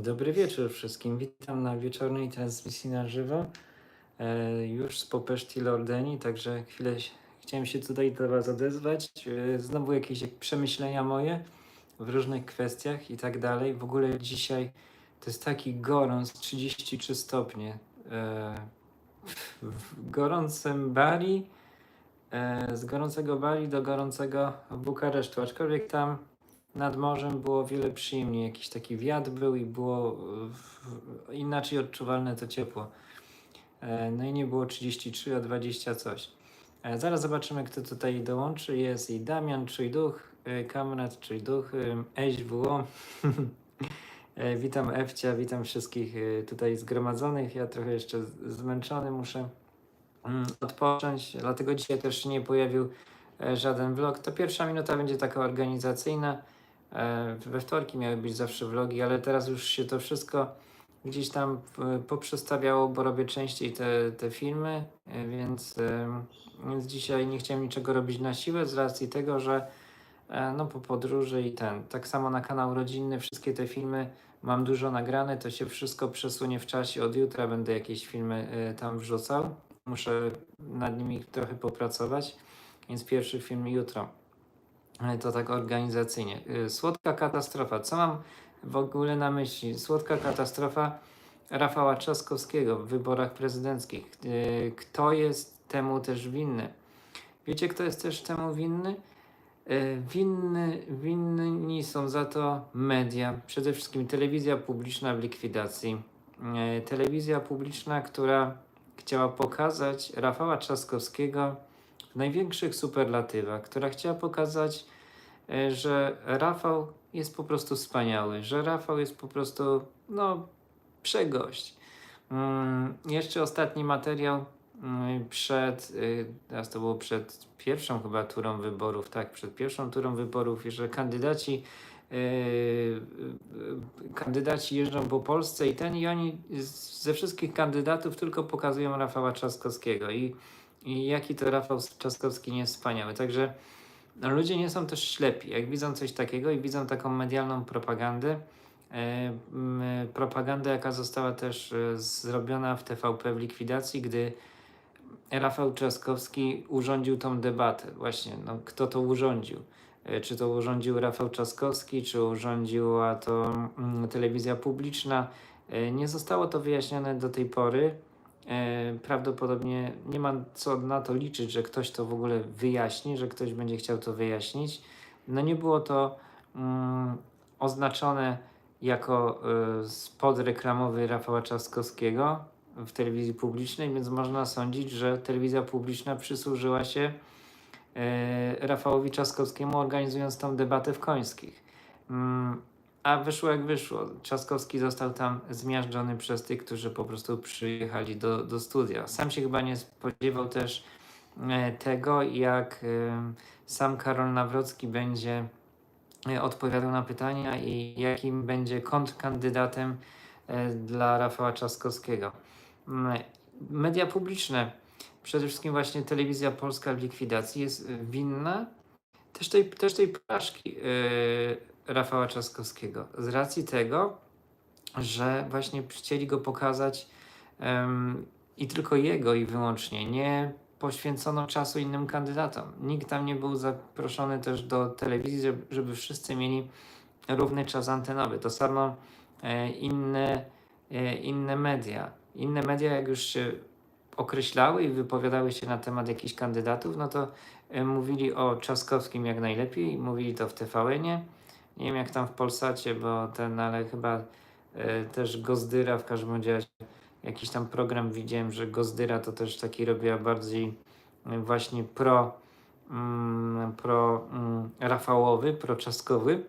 Dobry wieczór wszystkim. Witam na wieczornej transmisji na żywo. E, już z Popeszti Lordeni, także chwilę chciałem się tutaj do Was odezwać. E, znowu jakieś przemyślenia moje w różnych kwestiach i tak dalej. W ogóle dzisiaj to jest taki gorąc, 33 stopnie. E, w gorącym Bali, e, z gorącego Bali do gorącego Bukaresztu, aczkolwiek tam nad morzem było wiele przyjemniej. Jakiś taki wiatr był i było e, inaczej odczuwalne to ciepło. E, No i nie było 33, a 20 coś. E, Zaraz zobaczymy, kto tutaj dołączy. Jest i Damian, czyli duch, Kamrat, czyli duch, SWO. Witam Ewcia, witam wszystkich tutaj zgromadzonych. Ja trochę jeszcze zmęczony muszę mm, odpocząć, dlatego dzisiaj też nie pojawił żaden vlog. To pierwsza minuta będzie taka organizacyjna. E, We wtorki miały być zawsze vlogi, ale teraz już się to wszystko gdzieś tam e, poprzestawiało, bo robię częściej te, te filmy, e, więc, więc dzisiaj nie chciałem niczego robić na siłę z racji tego, że no po podróży i ten. Tak samo na kanał rodzinny wszystkie te filmy mam dużo nagrane, to się wszystko przesunie w czasie. Od jutra będę jakieś filmy tam wrzucał. Muszę nad nimi trochę popracować, więc pierwszy film jutro. To tak organizacyjnie. Y, Słodka katastrofa. Co mam w ogóle na myśli? Słodka katastrofa Rafała Trzaskowskiego w wyborach prezydenckich. Y, Kto jest temu też winny? Wiecie, kto jest też temu winny? Y, Winny, winni są za to media, przede wszystkim telewizja publiczna w likwidacji. Telewizja publiczna, która chciała pokazać Rafała Trzaskowskiego w największych superlatywach, która chciała pokazać, e, że Rafał jest po prostu wspaniały, że Rafał jest po prostu, no, przegość. Mm, jeszcze ostatni materiał mm, przed, y, teraz to było przed pierwszą chyba turą wyborów, tak, przed pierwszą turą wyborów, że kandydaci y, kandydaci jeżdżą po Polsce i ten i oni ze wszystkich kandydatów tylko pokazują Rafała Trzaskowskiego i i jaki to Rafał Trzaskowski nie jest wspaniały. Także no, ludzie nie są też ślepi. Jak widzą coś takiego i widzą taką medialną propagandę, e, m, propagandę, jaka została też e, zrobiona w TVP w likwidacji, gdy Rafał Trzaskowski urządził tą debatę. Właśnie, no, kto to urządził? E, Czy to urządził Rafał Trzaskowski, czy urządziła to mm, telewizja publiczna? E, Nie zostało to wyjaśnione do tej pory. E, prawdopodobnie nie ma co na to liczyć, że ktoś to w ogóle wyjaśni, że ktoś będzie chciał to wyjaśnić. No nie było to mm, oznaczone jako y, spot reklamowy Rafała Trzaskowskiego w telewizji publicznej, więc można sądzić, że telewizja publiczna przysłużyła się e, Rafałowi Trzaskowskiemu organizując tą debatę w Końskich. Mm, a wyszło jak wyszło. Trzaskowski został tam zmiażdżony przez tych, którzy po prostu przyjechali do, do studia. Sam się chyba nie spodziewał też e, tego, jak e, sam Karol Nawrocki będzie e, odpowiadał na pytania i jakim będzie kontrkandydatem dla Rafała Trzaskowskiego. Mm, Media publiczne, przede wszystkim właśnie telewizja polska w likwidacji jest winna też tej, też tej porażki Rafała Trzaskowskiego. Z racji tego, że właśnie chcieli go pokazać em, i tylko jego i wyłącznie. Nie poświęcono czasu innym kandydatom. Nikt tam nie był zaproszony też do telewizji, żeby, żeby wszyscy mieli równy czas antenowy. To samo e, inne, e, inne media. Inne media, jak już się określały i wypowiadały się na temat jakichś kandydatów, no to e, mówili o Trzaskowskim jak najlepiej, mówili to w TVN-ie. Nie wiem jak tam w Polsacie, bo ten, ale chyba e, też Gozdyra w każdym razie jakiś tam program widziałem, że Gozdyra to też taki robiła bardziej e, właśnie pro, mm, pro mm, Rafałowy, pro Trzaskowy.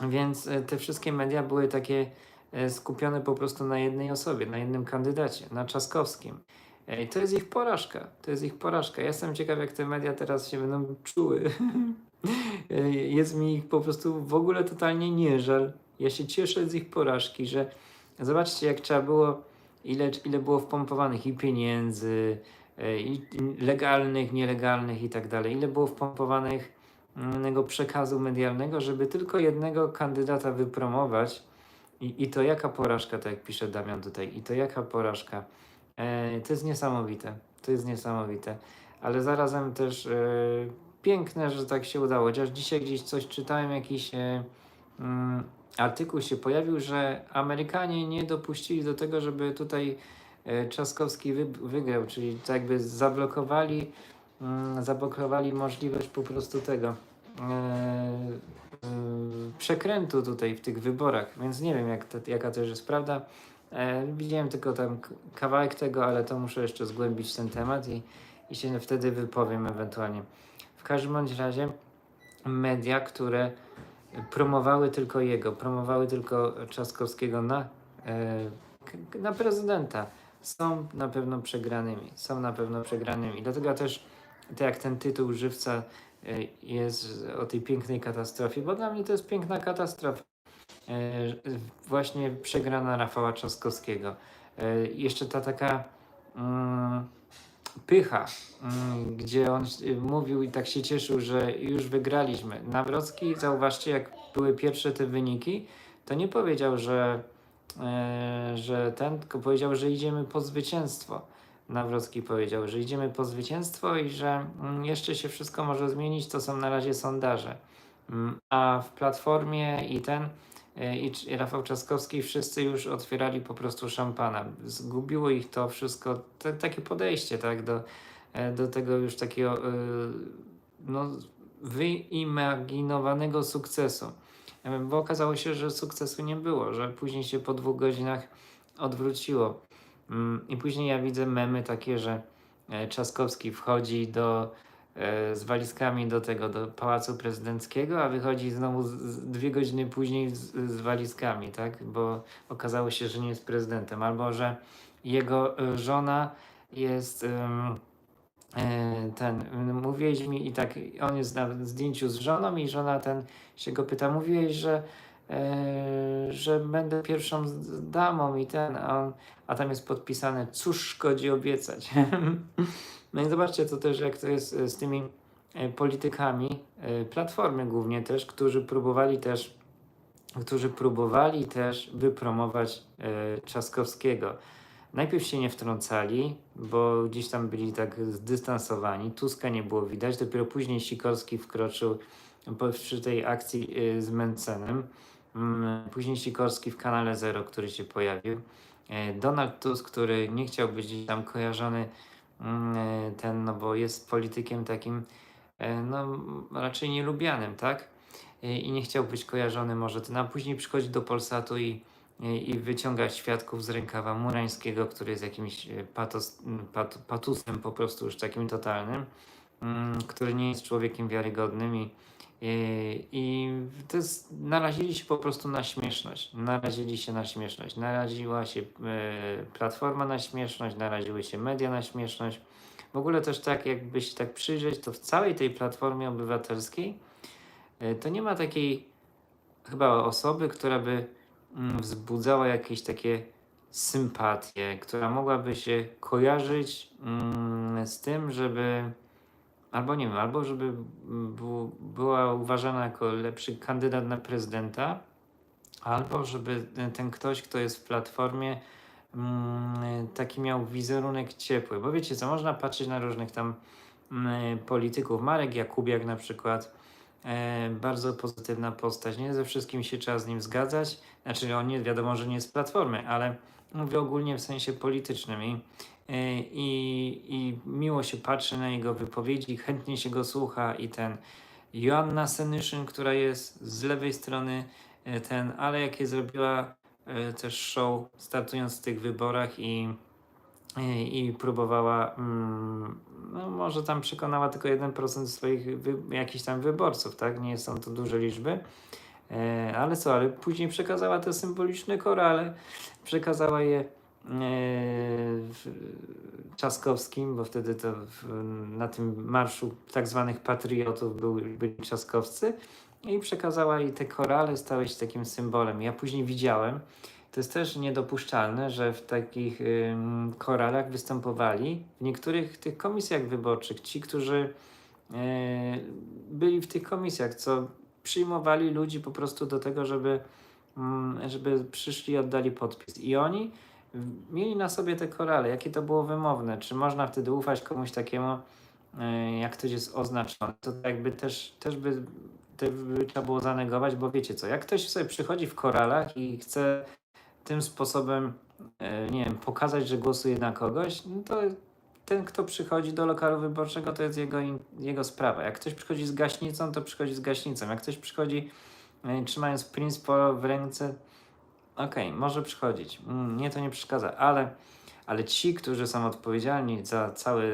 Więc e, te wszystkie media były takie e, skupione po prostu na jednej osobie, na jednym kandydacie, na Trzaskowskim. I to jest ich porażka. To jest ich porażka. Ja jestem ciekaw, jak te media teraz się będą czuły. Jest mi ich po prostu w ogóle totalnie nie żal. Ja się cieszę z ich porażki, że zobaczcie, jak trzeba było, ile, ile było wpompowanych i pieniędzy, i legalnych, nielegalnych i tak dalej. Ile było wpompowanych mm, tego przekazu medialnego, żeby tylko jednego kandydata wypromować I, I to jaka porażka, tak jak pisze Damian tutaj, i to jaka porażka. E, to jest niesamowite, to jest niesamowite, ale zarazem też e, piękne, że tak się udało. Chociaż dzisiaj gdzieś coś czytałem, jakiś e, mm, artykuł się pojawił, że Amerykanie nie dopuścili do tego, żeby tutaj e, Trzaskowski wy, wygrał, czyli tak jakby zablokowali, mm, zablokowali możliwość po prostu tego e, e, przekrętu tutaj w tych wyborach, więc nie wiem jak to, jaka już jest prawda. E, widziałem tylko tam kawałek tego, ale to muszę jeszcze zgłębić ten temat i, i się wtedy wypowiem ewentualnie. W każdym bądź razie media, które promowały tylko jego, promowały tylko Trzaskowskiego na, e, na prezydenta, są na pewno przegranymi. Są na pewno przegranymi. Dlatego też, tak jak ten tytuł żywca e, jest o tej pięknej katastrofie, bo dla mnie to jest piękna katastrofa. E, właśnie przegrana Rafała Trzaskowskiego. E, jeszcze ta taka mm, pycha, mm, gdzie on mówił i tak się cieszył, że już wygraliśmy. Nawrocki, zauważcie, jak były pierwsze te wyniki, to nie powiedział, że, e, że ten, tylko powiedział, że idziemy po zwycięstwo. Nawrocki powiedział, że idziemy po zwycięstwo i że mm, jeszcze się wszystko może zmienić, to są na razie sondaże. A w Platformie i ten i Cz- i Rafał Trzaskowski wszyscy już otwierali po prostu szampana. Zgubiło ich to wszystko, te, takie podejście tak, do, e, do tego już takiego e, no, wyimaginowanego sukcesu. E, Bo okazało się, że sukcesu nie było, że później się po dwóch godzinach odwróciło. Mm, I później ja widzę memy takie, że e, Trzaskowski wchodzi do, e, z walizkami do tego, do Pałacu Prezydenckiego, a wychodzi znowu z, z dwie godziny później z, z walizkami, tak? Bo okazało się, że nie jest prezydentem, albo że jego e, żona jest e, ten, mówiłeś mi i tak, on jest na zdjęciu z żoną i żona ten się go pyta, mówiłeś, że e, że będę pierwszą damą i ten, a, on, a tam jest podpisane, cóż szkodzi obiecać. no i zobaczcie to też, jak to jest e, z tymi e, politykami, e, platformy głównie też, którzy próbowali też którzy próbowali też wypromować Trzaskowskiego. Najpierw się nie wtrącali, bo gdzieś tam byli tak zdystansowani. Tuska nie było widać. Dopiero później Sikorski wkroczył przy tej akcji z Mencenem. Mm, Później Sikorski w kanale Zero, który się pojawił. Donald Tusk, który nie chciał być tam kojarzony, ten, no bo jest politykiem takim, e, no raczej nielubianym, tak? E, I nie chciał być kojarzony może ten, a później przychodzi do Polsatu i i wyciąga świadków z rękawa Murańskiego, który jest jakimś e, patos, pat, patusem po prostu już takim totalnym, mm, który nie jest człowiekiem wiarygodnym i, i, i to jest, narazili się po prostu na śmieszność, narazili się na śmieszność, naraziła się e, Platforma na śmieszność, naraziły się media na śmieszność. W ogóle też tak, jakby się tak przyjrzeć, to w całej tej Platformie Obywatelskiej e, to nie ma takiej chyba osoby, która by mm, wzbudzała jakieś takie sympatie, która mogłaby się kojarzyć mm, z tym, żeby albo nie wiem, albo żeby była uważana jako lepszy kandydat na prezydenta, albo żeby ten, ktoś, kto jest w platformie, mm, taki miał wizerunek ciepły. Bo wiecie co, można patrzeć na różnych tam mm, polityków. Marek Jakubiak na przykład, e, bardzo pozytywna postać. Nie ze wszystkim się trzeba z nim zgadzać. Znaczy, on nie wiadomo, że nie jest z platformy, ale mówię ogólnie w sensie politycznym. I, i, i miło się patrzy na jego wypowiedzi, chętnie się go słucha i ten Joanna Senyszyn, która jest z lewej strony e, ten, ale jakie zrobiła e, też show startując w tych wyborach i, i, i próbowała, mm, no może tam przekonała tylko 1% swoich wy, jakichś tam wyborców, tak? Nie są to duże liczby. E, ale co, ale później przekazała te symboliczne korale, przekazała je e, Trzaskowskim, bo wtedy to w, na tym marszu tak zwanych patriotów był, byli Trzaskowcy i przekazała jej te korale, stały się takim symbolem. Ja później widziałem, to jest też niedopuszczalne, że w takich ym, koralach występowali w niektórych tych komisjach wyborczych ci, którzy e, byli w tych komisjach, co przyjmowali ludzi po prostu do tego, żeby mm, żeby przyszli i oddali podpis. I oni mieli na sobie te korale, jakie to było wymowne. Czy można wtedy ufać komuś takiemu, e, jak ktoś jest oznaczony? To jakby też, też by, to by trzeba było zanegować, bo wiecie co, jak ktoś sobie przychodzi w koralach i chce tym sposobem, e, nie wiem, pokazać, że głosuje na kogoś, no to ten, kto przychodzi do lokalu wyborczego, to jest jego, jego sprawa. Jak ktoś przychodzi z gaśnicą, to przychodzi z gaśnicą. Jak ktoś przychodzi e, trzymając Prince w ręce, okej, może przychodzić. Mm, Nie, to nie przeszkadza, ale, ale ci, którzy są odpowiedzialni za całe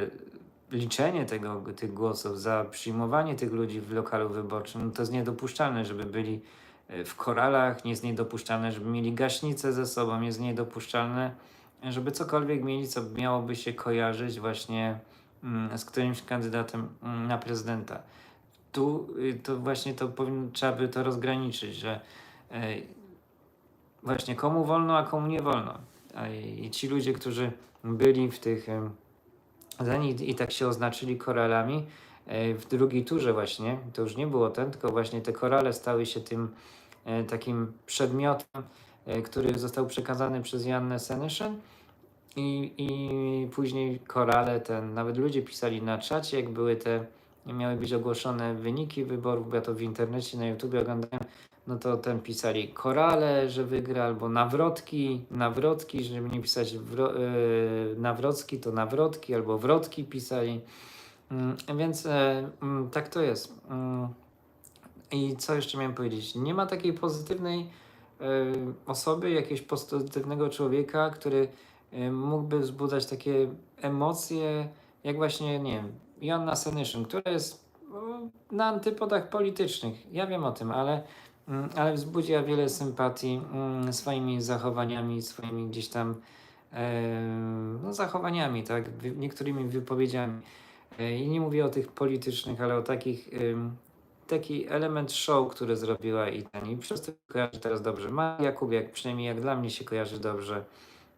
liczenie tego, tych głosów, za przyjmowanie tych ludzi w lokalu wyborczym, to jest niedopuszczalne, żeby byli e, w koralach, jest niedopuszczalne, żeby mieli gaśnicę ze sobą, jest niedopuszczalne, żeby cokolwiek mieli, co miałoby się kojarzyć właśnie mm, z którymś kandydatem mm, na prezydenta. Tu y, to właśnie to powinno, trzeba by to rozgraniczyć, że e, właśnie komu wolno, a komu nie wolno. I ci ludzie, którzy byli w tych em, zdań i, tak się oznaczyli koralami, e, w drugiej turze właśnie, to już nie było ten, tylko właśnie te korale stały się tym e, takim przedmiotem, e, który został przekazany przez Jannę Senyszyn. I, i później korale, ten, nawet ludzie pisali na czacie, jak były te, miały być ogłoszone wyniki wyborów, bo ja to w internecie, na YouTubie oglądałem, no to ten pisali korale, że wygra, albo nawrotki, nawrotki, żeby nie pisać wro, yy, nawrocki, to nawrotki, albo wrotki pisali. Mm, więc e, mm, tak to jest. Mm. I co jeszcze miałem powiedzieć? Nie ma takiej pozytywnej e, osoby, jakiegoś pozytywnego człowieka, który e, mógłby wzbudzać takie emocje, jak właśnie, nie wiem, Joanna Senyszyn, która jest o, na antypodach politycznych. Ja wiem o tym, ale, ale wzbudziła wiele sympatii mm, swoimi zachowaniami, swoimi gdzieś tam no, zachowaniami, tak, niektórymi wypowiedziami. E, I nie mówię o tych politycznych, ale o takich taki element show, który zrobiła i ten. I przez to kojarzy teraz dobrze. Ma Jakubiak, przynajmniej jak dla mnie się kojarzy dobrze.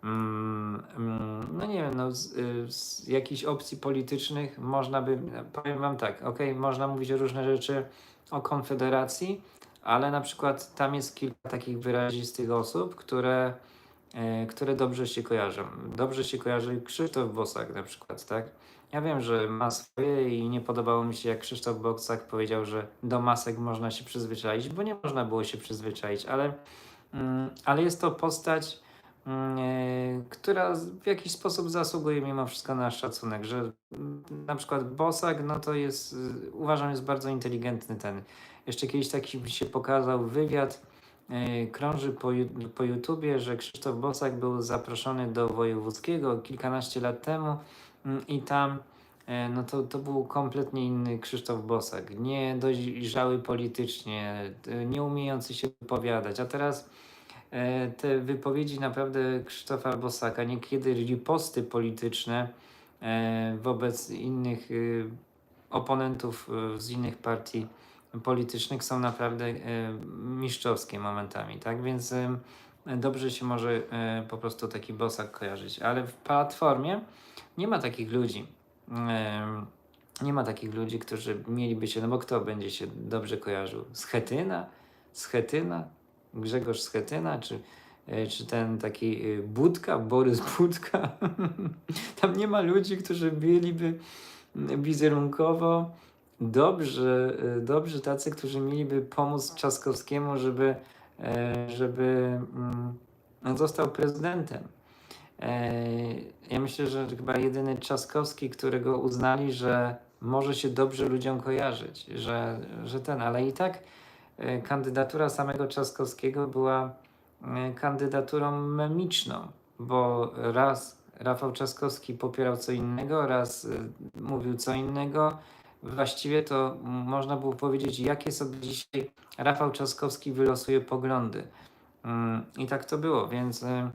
Mm, mm, no nie wiem, no z, y, z jakichś opcji politycznych można by, powiem wam tak, ok, można mówić o różne rzeczy o Konfederacji, ale na przykład tam jest kilka takich wyrazistych osób, które, e, które dobrze się kojarzą. Dobrze się kojarzy Krzysztof Bosak na przykład, tak? Ja wiem, że ma swoje i nie podobało mi się, jak Krzysztof Bosak powiedział, że do masek można się przyzwyczaić, bo nie można było się przyzwyczaić, ale, mm, ale jest to postać, mm, e, która w jakiś sposób zasługuje mimo wszystko na szacunek, że mm, na przykład Bosak, no to jest, uważam, jest bardzo inteligentny ten. Jeszcze kiedyś taki się pokazał wywiad, e, krąży po, po YouTubie, że Krzysztof Bosak był zaproszony do Wojewódzkiego kilkanaście lat temu Mm, I tam e, no to, to był kompletnie inny Krzysztof Bosak. Nie dojrzały politycznie, e, nie umiejący się wypowiadać. A teraz te wypowiedzi naprawdę Krzysztofa Bosaka, niekiedy riposty polityczne wobec innych oponentów z innych partii politycznych są naprawdę e, mistrzowskie momentami, tak? Więc e, dobrze się może e, po prostu taki Bosak kojarzyć. Ale w Platformie nie ma takich ludzi. Nie ma takich ludzi, którzy mieliby się, no bo kto będzie się dobrze kojarzył? Schetyna? Schetyna? Grzegorz Schetyna? Czy, czy ten taki Budka? Borys Budka? Tam nie ma ludzi, którzy byliby wizerunkowo dobrzy, dobrzy tacy, którzy mieliby pomóc Trzaskowskiemu, żeby, e, żeby mm, został prezydentem. E, Ja myślę, że chyba jedyny Trzaskowski, którego uznali, że może się dobrze ludziom kojarzyć, że, że ten, ale i tak e, kandydatura samego Trzaskowskiego była kandydaturą memiczną, bo raz Rafał Trzaskowski popierał co innego, raz mówił co innego. Właściwie to można było powiedzieć, jakie sobie dzisiaj Rafał Trzaskowski wylosuje poglądy. Mm, I tak to było, więc e,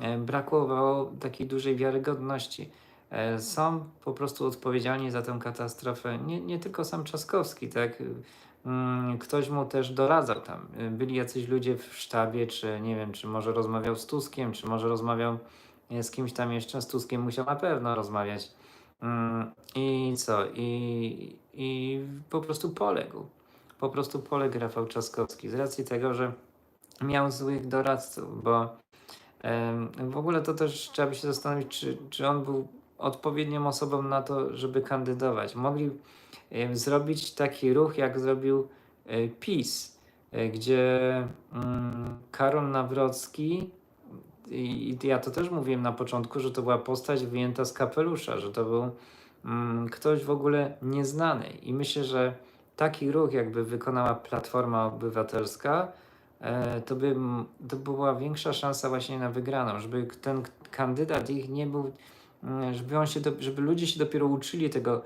e, brakowało takiej dużej wiarygodności. E, Są po prostu odpowiedzialni za tę katastrofę nie, nie tylko sam Trzaskowski, tak? Mm, Ktoś mu też doradzał tam. Byli jacyś ludzie w sztabie, czy nie wiem, czy może rozmawiał z Tuskiem, czy może rozmawiał z kimś tam jeszcze. Z Tuskiem musiał na pewno rozmawiać. Mm, I co? I, I po prostu poległ. Po prostu poległ Rafał Trzaskowski z racji tego, że miał złych doradców, bo w ogóle to też trzeba by się zastanowić, czy, czy on był odpowiednią osobą na to, żeby kandydować. Mogli zrobić taki ruch, jak zrobił e, PiS, e, gdzie mm, Karol Nawrocki i, ja to też mówiłem na początku, że to była postać wyjęta z kapelusza, że to był mm, ktoś w ogóle nieznany. I myślę, że taki ruch, jakby wykonała Platforma Obywatelska, e, to by to była większa szansa właśnie na wygraną, żeby ten kandydat ich nie był, mm, żeby, on się do, żeby ludzie się dopiero uczyli tego,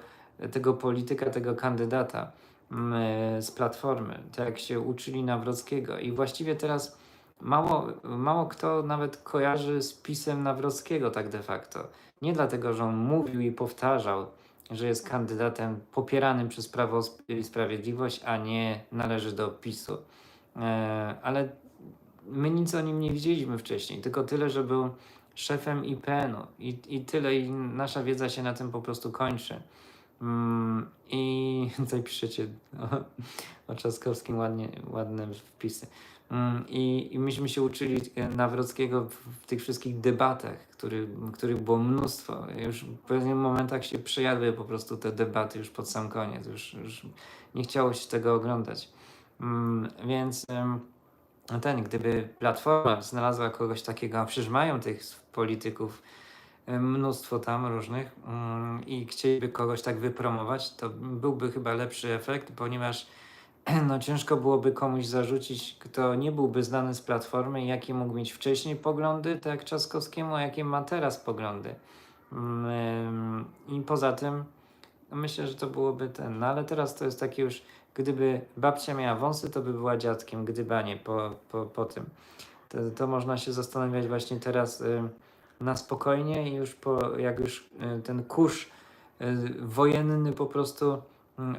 tego polityka, tego kandydata mm, e, z Platformy, tak jak się uczyli Nawrockiego. I właściwie teraz mało, mało kto nawet kojarzy z pisem Nawrockiego tak de facto. Nie dlatego, że on mówił i powtarzał, że jest kandydatem popieranym przez Prawo i Sprawiedliwość, a nie należy do PiSu. E, ale my nic o nim nie widzieliśmy wcześniej, tylko tyle, że był szefem IPN-u i, i tyle, i nasza wiedza się na tym po prostu kończy. Mm, I tutaj piszecie o, o Trzaskowskim ładnie, ładne wpisy. Mm, I, I myśmy się uczyli e, Nawrockiego w, tych wszystkich debatach, który, których było mnóstwo. Już w pewnych momentach się przejadły po prostu te debaty już pod sam koniec. Już, już nie chciało się tego oglądać. Mm, więc em, ten, gdyby Platforma znalazła kogoś takiego, a przecież mają tych polityków e, mnóstwo tam różnych mm, i chcieliby kogoś tak wypromować, to byłby chyba lepszy efekt, ponieważ no ciężko byłoby komuś zarzucić, kto nie byłby znany z Platformy, jakie mógł mieć wcześniej poglądy, tak jak Trzaskowskiemu, a jakie ma teraz poglądy. Mm, I poza tym no myślę, że to byłoby ten, no ale teraz to jest takie już, gdyby babcia miała wąsy, to by była dziadkiem, gdyby, a nie po, po, po tym. To, to można się zastanawiać właśnie teraz na spokojnie i już po, jak już y, ten kurz y, wojenny po prostu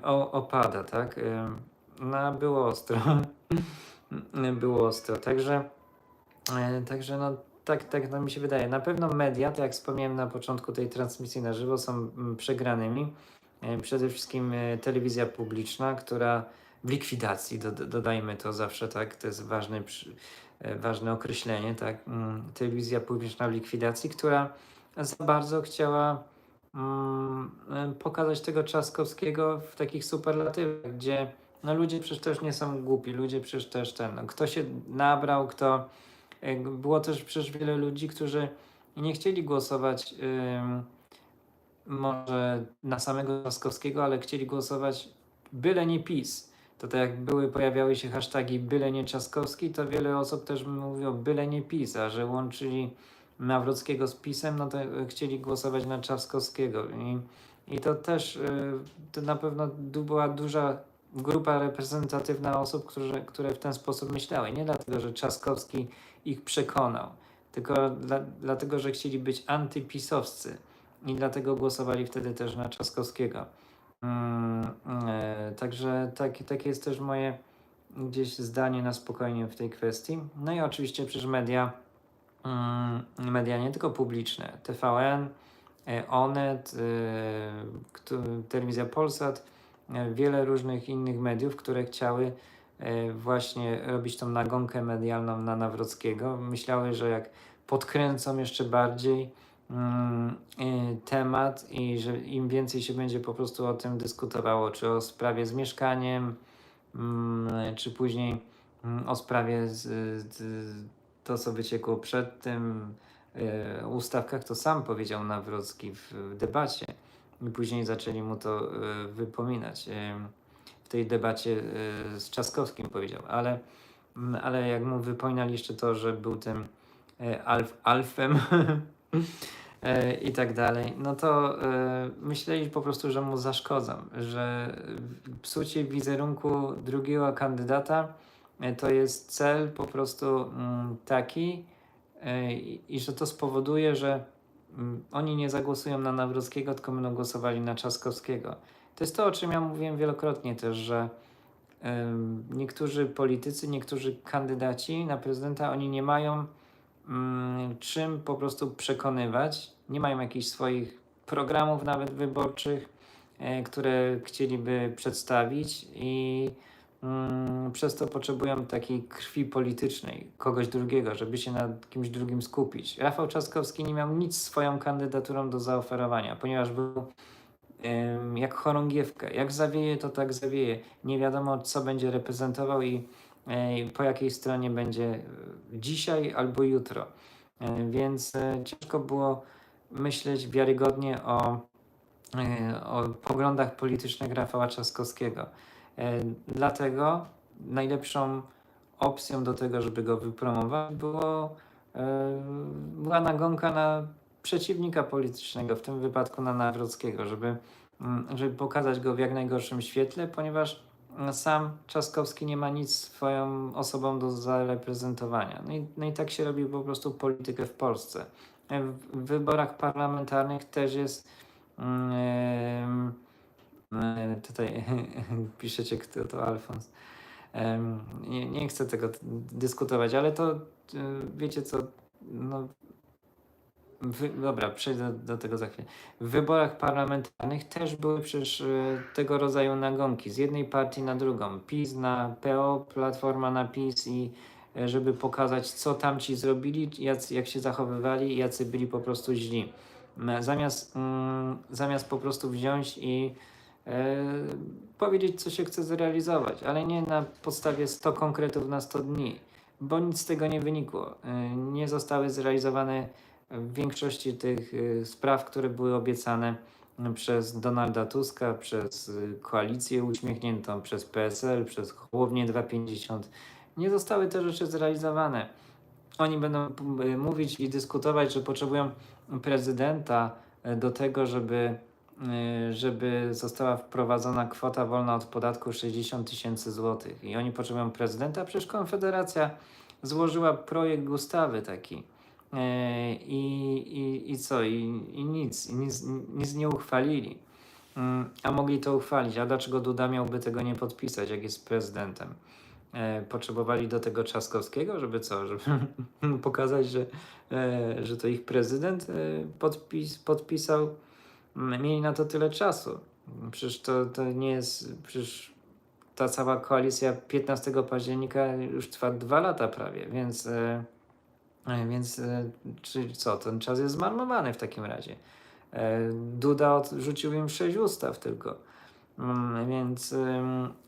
o, opada, tak? No, było ostro. było ostro. Także, e, także no, tak, tak no mi się wydaje. Na pewno media, tak jak wspomniałem na początku tej transmisji na żywo, są mm, przegranymi. E, Przede wszystkim e, telewizja publiczna, która w likwidacji, do, do- dodajmy to zawsze, tak, to jest ważne, ważne określenie, tak, mm, telewizja publiczna w likwidacji, która za bardzo chciała mm, pokazać tego Trzaskowskiego w takich superlatywach, gdzie no ludzie przecież też nie są głupi, ludzie przecież też ten, no, kto się nabrał, kto, było też przecież wiele ludzi, którzy nie chcieli głosować ym, może na samego Trzaskowskiego, ale chcieli głosować byle nie PiS. To tak jak były, pojawiały się hasztagi byle nie Trzaskowski, to wiele osób też mówiło byle nie PiS, a że łączyli Nawrockiego z PiSem, no to chcieli głosować na Trzaskowskiego. I, i to też y, to na pewno była duża grupa reprezentatywna osób, którzy, które w ten sposób myślały. Nie dlatego, że Trzaskowski ich przekonał, tylko dla, dlatego, że chcieli być antypisowscy i dlatego głosowali wtedy też na Trzaskowskiego. Mm, e, także tak, takie jest też moje gdzieś zdanie na spokojnie w tej kwestii. No i oczywiście przecież media, mm, media nie tylko publiczne, TVN, e, Onet, e, telewizja Polsat, wiele różnych innych mediów, które chciały e, właśnie robić tą nagonkę medialną na Nawrockiego. Myślały, że jak podkręcą jeszcze bardziej mm, e, temat i że im więcej się będzie po prostu o tym dyskutowało, czy o sprawie z mieszkaniem, mm, czy później mm, o sprawie z, z, to, co wyciekło przed tym, e, ustawkach, to sam powiedział Nawrocki w debacie i później zaczęli mu to e, wypominać. E, w tej debacie e, z Trzaskowskim powiedział, ale, mm, ale jak mu wypominali jeszcze to, że był tym alf, alfem i tak dalej, no to myśleli po prostu, że mu zaszkodzą, że psucie wizerunku drugiego kandydata to jest cel po prostu mm, taki i, że to spowoduje, że oni nie zagłosują na Nawrockiego, tylko będą głosowali na Trzaskowskiego. To jest to, o czym ja mówiłem wielokrotnie też, że niektórzy politycy, niektórzy kandydaci na prezydenta, oni nie mają mm, czym po prostu przekonywać, nie mają jakichś swoich programów nawet wyborczych, e, które chcieliby przedstawić i mm, przez to potrzebują takiej krwi politycznej, kogoś drugiego, żeby się na kimś drugim skupić. Rafał Trzaskowski nie miał nic swoją kandydaturą do zaoferowania, ponieważ był em, jak chorągiewka. Jak zawieje, to tak zawieje. Nie wiadomo, co będzie reprezentował i e, po jakiej stronie będzie e, dzisiaj albo jutro. E, Więc e, ciężko było myśleć wiarygodnie o, o poglądach politycznych Rafała Trzaskowskiego. E, Dlatego najlepszą opcją do tego, żeby go wypromować, było, e, była nagonka na przeciwnika politycznego, w tym wypadku na Nawrockiego, żeby, mm, żeby pokazać go w jak najgorszym świetle, ponieważ mm, sam Trzaskowski nie ma nic swoją osobą do zareprezentowania. No i, no i tak się robi po prostu politykę w Polsce. E, W wyborach parlamentarnych też jest e, tutaj piszecie, kto to Alfons. Nie, nie chcę tego dyskutować, ale to y, wiecie co, no, wy, dobra, przejdę do tego za chwilę. W wyborach parlamentarnych też były przecież y, tego rodzaju nagonki z jednej partii na drugą. PiS na PO, Platforma na PiS i y, żeby pokazać, co tamci zrobili, jacy, jak się zachowywali, jacy byli po prostu źli. Zamiast, mm, zamiast po prostu wziąć i e, powiedzieć, co się chce zrealizować, ale nie na podstawie 100 konkretów na 100 dni, bo nic z tego nie wynikło. E, Nie zostały zrealizowane w większości tych y, spraw, które były obiecane przez Donalda Tuska, przez koalicję uśmiechniętą, przez PSL, przez Chłownię 250. Nie zostały te rzeczy zrealizowane. Oni będą mówić i dyskutować, że potrzebują prezydenta do tego, żeby, żeby została wprowadzona kwota wolna od podatku 60 tysięcy złotych. I oni potrzebują prezydenta, przecież Konfederacja złożyła projekt ustawy taki. E, I, i, I co? I, i nic, i nic, nic nie uchwalili. Mm, A mogli to uchwalić. A dlaczego Duda miałby tego nie podpisać, jak jest prezydentem? E, Potrzebowali do tego Trzaskowskiego, żeby co? Żeby pokazać, że, że to ich prezydent podpis, podpisał. Mieli na to tyle czasu. Przecież to, to nie jest. Przecież ta cała koalicja 15 października już trwa dwa lata prawie, więc. E, E, Więc e, czy co, ten czas jest zmarnowany w takim razie. Duda odrzucił im sześć ustaw tylko. Mm, Więc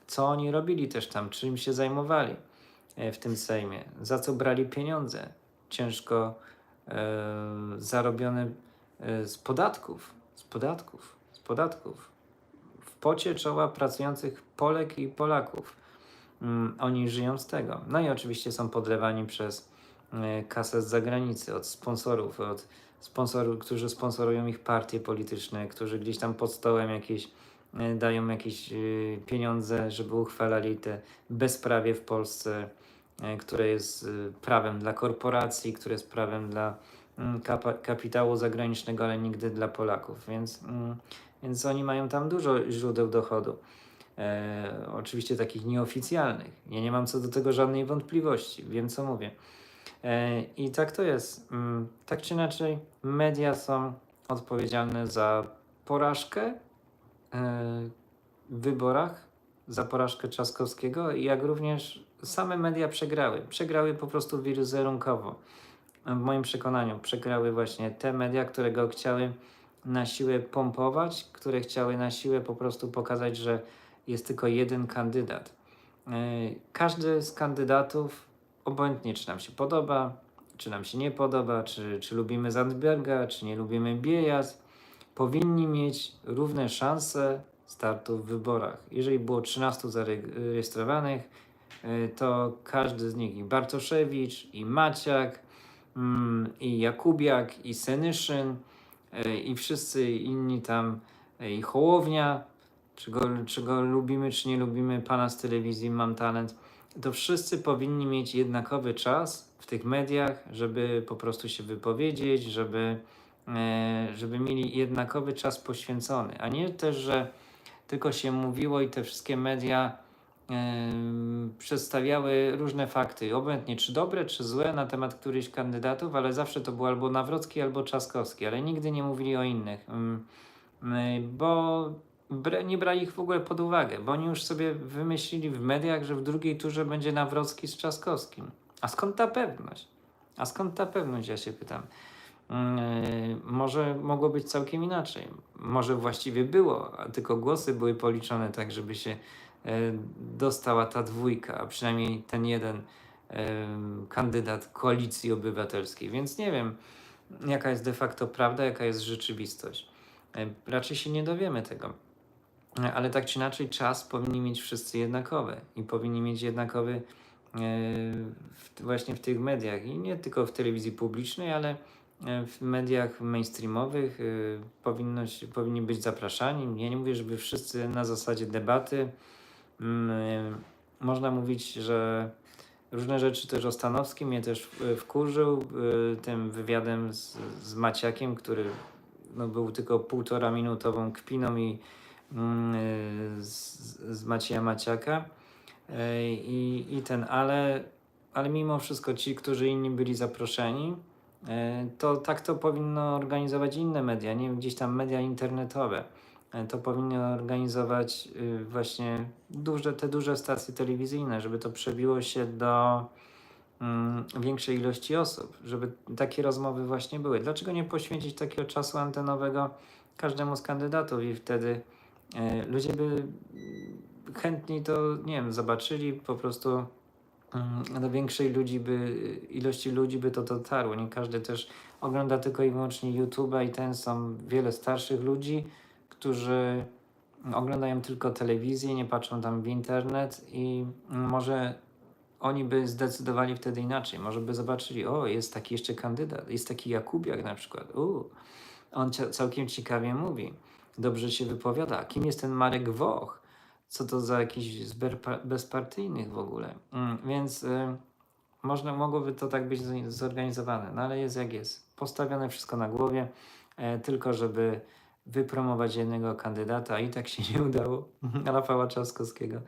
co oni robili też tam, czym się zajmowali w tym Sejmie, za co brali pieniądze ciężko zarobione z podatków, podatków, z podatków. W pocie czoła pracujących Polek i Polaków. Mm, Oni żyją z tego. No i oczywiście są podlewani przez e, kasę z zagranicy, od sponsorów, od sponsorów, którzy sponsorują ich partie polityczne, którzy gdzieś tam pod stołem jakieś e, dają jakieś e, pieniądze, żeby uchwalali te bezprawie w Polsce, e, które jest e, prawem dla korporacji, które jest prawem dla kapitału zagranicznego, ale nigdy dla Polaków. Więc, mm, więc oni mają tam dużo źródeł dochodu. E, oczywiście takich nieoficjalnych. Ja nie mam co do tego żadnej wątpliwości. Wiem, co mówię. E, I tak to jest. Mm, Tak czy inaczej, media są odpowiedzialne za porażkę e, w wyborach, za porażkę Trzaskowskiego, jak również same media przegrały. Przegrały po prostu wizerunkowo. W moim przekonaniu przegrały właśnie te media, które go chciały na siłę pompować, które chciały na siłę po prostu pokazać, że jest tylko jeden kandydat. E, Każdy z kandydatów, obojętnie czy nam się podoba, czy nam się nie podoba, czy, czy lubimy Zandberga, czy nie lubimy Biejat, powinni mieć równe szanse startu w wyborach. Jeżeli było 13 zarejestrowanych, e, to każdy z nich, i Bartoszewicz, i Maciak, i Jakubiak, i Senyszyn, e, i wszyscy inni tam, e, i Hołownia, czy go, czy go lubimy, czy nie lubimy, pana z telewizji Mam Talent, to wszyscy powinni mieć jednakowy czas w tych mediach, żeby po prostu się wypowiedzieć, żeby, e, żeby mieli jednakowy czas poświęcony, a nie też, że tylko się mówiło i te wszystkie media przedstawiały różne fakty, obojętnie czy dobre, czy złe na temat którychś kandydatów, ale zawsze to był albo Nawrocki, albo Trzaskowski, ale nigdy nie mówili o innych, bo nie brali ich w ogóle pod uwagę, bo oni już sobie wymyślili w mediach, że w drugiej turze będzie Nawrocki z Trzaskowskim. A skąd ta pewność? A skąd ta pewność, ja się pytam. Może mogło być całkiem inaczej. Może właściwie było, a tylko głosy były policzone tak, żeby się dostała ta dwójka, a przynajmniej ten jeden yy, kandydat koalicji obywatelskiej. Więc nie wiem, jaka jest de facto prawda, jaka jest rzeczywistość. Yy, Raczej się nie dowiemy tego. Ale tak czy inaczej, czas powinni mieć wszyscy jednakowy i powinni mieć jednakowy w, właśnie w tych mediach i nie tylko w telewizji publicznej, ale e, w mediach mainstreamowych powinno się, powinni być zapraszani. Ja nie mówię, żeby wszyscy na zasadzie debaty. Y, Można mówić, że różne rzeczy też o Stanowskim mnie też wkurzył y, tym wywiadem z, z Maciakiem, który no, był tylko półtora minutową kpiną i mm, y, z, z Macieja Maciaka. I, i ten, ale, ale mimo wszystko ci, którzy inni byli zaproszeni, to tak to powinno organizować inne media, nie gdzieś tam media internetowe. E, To powinny organizować y, właśnie duże, te duże stacje telewizyjne, żeby to przebiło się do mm, większej ilości osób, żeby takie rozmowy właśnie były. Dlaczego nie poświęcić takiego czasu antenowego każdemu z kandydatów i wtedy e, ludzie by chętniej to, nie wiem, zobaczyli po prostu mm, do większej ludzi by, ilości ludzi by to dotarło. Nie każdy też ogląda tylko i wyłącznie YouTube'a i ten są wiele starszych ludzi, którzy oglądają tylko telewizję, nie patrzą tam w internet i może oni by zdecydowali wtedy inaczej. Może by zobaczyli, o, jest taki jeszcze kandydat, jest taki Jakubiak na przykład. U, on całkiem ciekawie mówi, dobrze się wypowiada. Kim jest ten Marek Woch? Co to za jakiś z bezpartyjnych w ogóle? Mm, więc y, można, mogłoby to tak być zorganizowane, no ale jest jak jest. Postawione wszystko na głowie, e, tylko żeby wypromować jednego kandydata i tak się nie udało. Rafała Trzaskowskiego.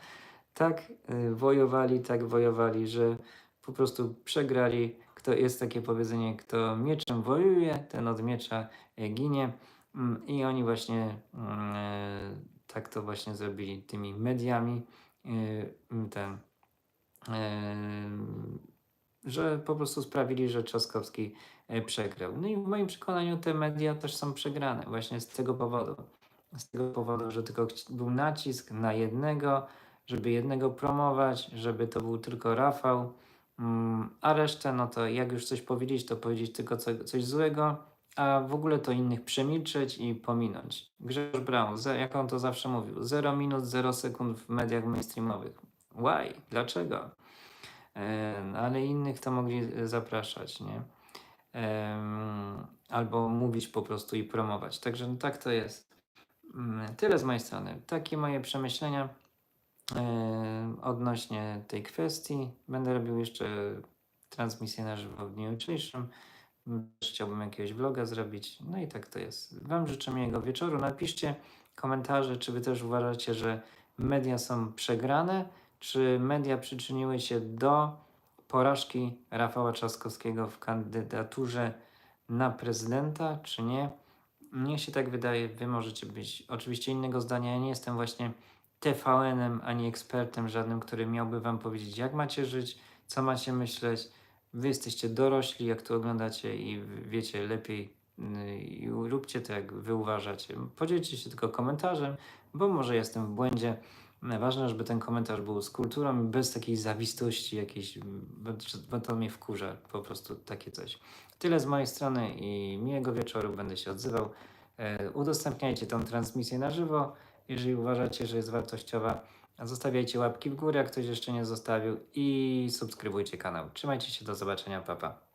Tak y, wojowali, tak wojowali, że po prostu przegrali. Kto jest takie powiedzenie, kto mieczem wojuje, ten od miecza e, ginie. Mm, I oni właśnie mm, e, tak to właśnie zrobili tymi mediami. y, Ten, że po prostu sprawili, że Trzaskowski e, przegrał. No i w moim przekonaniu te media też są przegrane właśnie z tego powodu. Z tego powodu, że tylko był nacisk na jednego, żeby jednego promować, żeby to był tylko Rafał, mm, a resztę, no to jak już coś powiedzieć, to powiedzieć tylko co, coś złego, a w ogóle to innych przemilczeć i pominąć. Grzegorz ze- jak on to zawsze mówił, 0 minut, 0 sekund w mediach mainstreamowych. Why? Dlaczego? Ale innych to mogli e, zapraszać, nie? Albo mówić po prostu i promować. Także no, tak to jest. Mm, Tyle z mojej strony. Takie moje przemyślenia odnośnie tej kwestii. Będę robił jeszcze transmisję na żywo w dniu jutrzejszym. Chciałbym jakiegoś vloga zrobić. No i tak to jest. Wam życzę miłego wieczoru. Napiszcie komentarze, czy wy też uważacie, że media są przegrane, czy media przyczyniły się do porażki Rafała Trzaskowskiego w kandydaturze na prezydenta, czy nie? Mnie się tak wydaje, wy możecie być oczywiście innego zdania. Ja nie jestem właśnie TVN-em ani ekspertem żadnym, który miałby wam powiedzieć, jak macie żyć, co macie myśleć. Wy jesteście dorośli, jak to oglądacie i wiecie lepiej yy, i róbcie to, jak wy uważacie. Podzielcie się tylko komentarzem, bo może jestem w błędzie. Ważne, żeby ten komentarz był z kulturą bez takiej zawistości jakiejś, bo, to mnie wkurza, po prostu takie coś. Tyle z mojej strony i miłego wieczoru, będę się odzywał. E, udostępniajcie tą transmisję na żywo, jeżeli uważacie, że jest wartościowa. Zostawiajcie łapki w górę, jak ktoś jeszcze nie zostawił i subskrybujcie kanał. Trzymajcie się, do zobaczenia, papa. Pa.